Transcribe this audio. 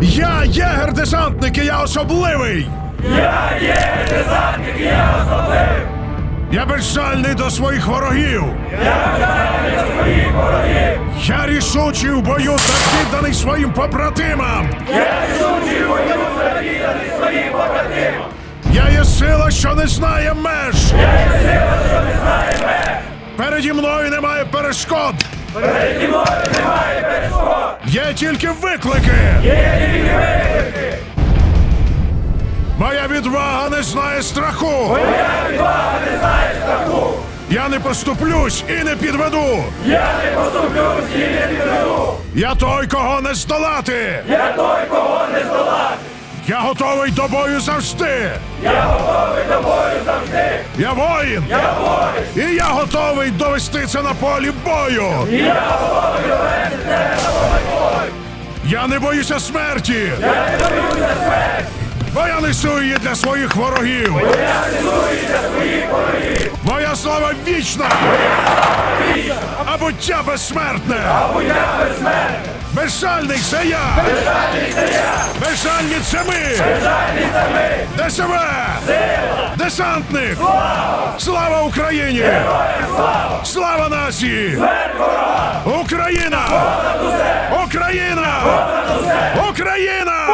Я єгер-десантник, і я особливий! Я є десантник, я особливий! Я безжальний до своїх ворогів! Я вдаваний до своїх ворогів! Я рішучий в бою та підданий своїм побратимам! Я рішучий бою та відданий своїм побратимам! Я є сила, що не знає меж! Я є сила, що не знає меж! Переді мною немає перешкод! Переді мною немає перешкод! Є тільки виклики! Є тільки виклики! Моя відвага не знає страху! Моя відвага не знає страху! Я не поступлюсь і не підведу! Я не поступлюсь і не підведу! Я той, кого не здолати! Я той, кого не здолати! Я готовий до бою завжди! Я готовий до бою завжди! Я воїн! Я воїн! І я готовий довести це на полі бою! І я готовий довести це на поле бою! Я не боюся смерті! Я не боюся смерті! Бо я несу її для своїх ворогів! Бо Я несу її для своїх ворогів! Моя слава вічна! А буття безсмертне! Або я безсмертний! Безжальний це я! Безжальний це я! Безжальні це ми! Безжальний це ми! ДСВ! Десантник! Слава Україні! Слава! Нації! Україна! Україна! Україна!